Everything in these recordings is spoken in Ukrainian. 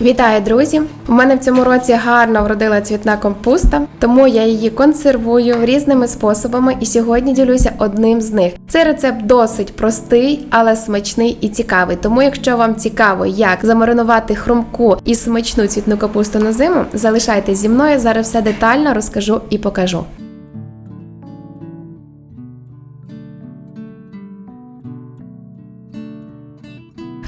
Вітаю, друзі! У мене в цьому році гарно вродила цвітна компуста, тому я її консервую різними способами і сьогодні ділюся одним з них. Цей рецепт досить простий, але смачний і цікавий. Тому, якщо вам цікаво, як замаринувати хрумку і смачну цвітну капусту на зиму, залишайтесь зі мною. Зараз все детально розкажу і покажу.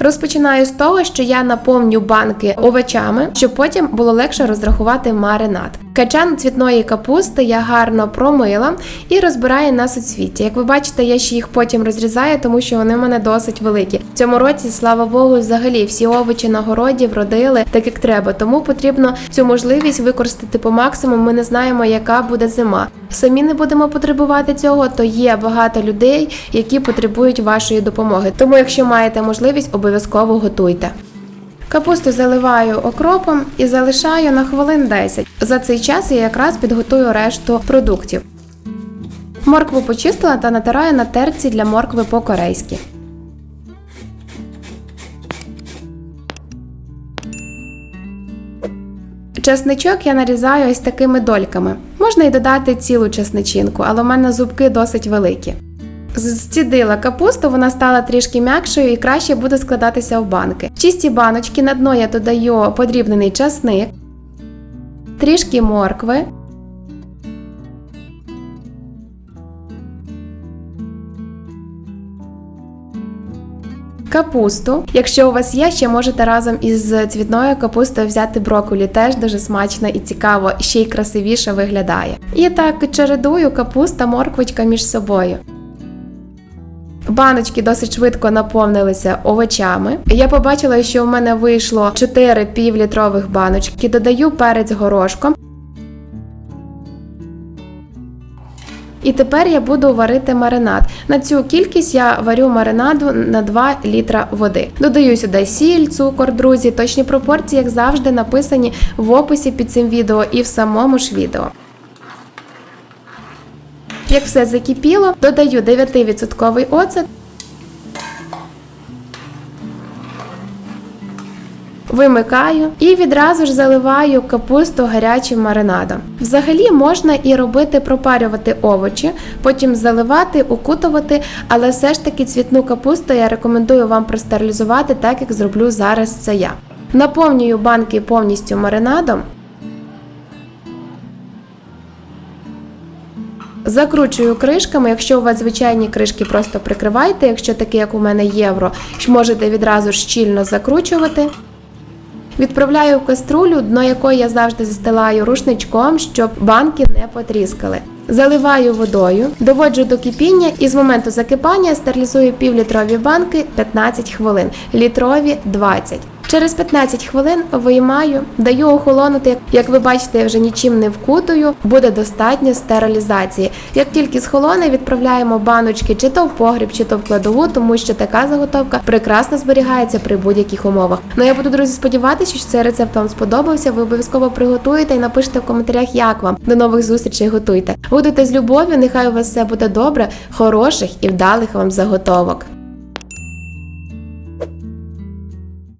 Розпочинаю з того, що я наповню банки овочами, щоб потім було легше розрахувати маринад. Качан цвітної капусти я гарно промила і розбираю на суцвіття. Як ви бачите, я ще їх потім розрізаю, тому що вони в мене досить великі. В цьому році, слава Богу, взагалі всі овочі на городі вродили так, як треба. Тому потрібно цю можливість використати по максимуму. Ми не знаємо, яка буде зима. Самі не будемо потребувати цього, то є багато людей, які потребують вашої допомоги. Тому, якщо маєте можливість, обов'язково готуйте. Капусту заливаю окропом і залишаю на хвилин 10. За цей час я якраз підготую решту продуктів. Моркву почистила та натираю на терці для моркви по-корейськи. Чесничок я нарізаю ось такими дольками. Можна й додати цілу чесничинку, але в мене зубки досить великі. Зцідила капусту, вона стала трішки м'якшою і краще буде складатися в банки. В чисті баночки на дно я додаю подрібнений часник, трішки моркви. Капусту. Якщо у вас є, ще можете разом із цвітною капустою взяти брокколі. Теж дуже смачно і цікаво, ще й красивіше виглядає. І так чередую капуста, морквочка між собою. Баночки досить швидко наповнилися овочами. Я побачила, що в мене вийшло 4 півлітрових баночки. Додаю перець горошком. І тепер я буду варити маринад. На цю кількість я варю маринаду на 2 літра води. Додаю сюди сіль, цукор, друзі. Точні пропорції, як завжди, написані в описі під цим відео і в самому ж відео. Як все закипіло, додаю 9% оцет. Вимикаю і відразу ж заливаю капусту гарячим маринадом. Взагалі можна і робити пропарювати овочі, потім заливати, укутувати, але все ж таки цвітну капусту я рекомендую вам простерилізувати, так як зроблю зараз це я. Наповнюю банки повністю маринадом. Закручую кришками. Якщо у вас звичайні кришки, просто прикривайте. Якщо такі, як у мене євро, можете відразу щільно закручувати. Відправляю в каструлю, дно якої я завжди застилаю рушничком, щоб банки не потріскали. Заливаю водою, доводжу до кипіння і з моменту закипання стерилізую півлітрові банки 15 хвилин, літрові 20. Через 15 хвилин виймаю, даю охолонути. Як ви бачите, я вже нічим не вкутую, буде достатньо стерилізації. Як тільки схолоне, відправляємо баночки чи то в погріб, чи то в кладову, тому що така заготовка прекрасно зберігається при будь-яких умовах. Ну я буду, друзі, сподіватися, що цей рецепт вам сподобався. Ви обов'язково приготуєте і напишите в коментарях, як вам. До нових зустрічей готуйте. Готуйте з любов'ю, нехай у вас все буде добре, хороших і вдалих вам заготовок.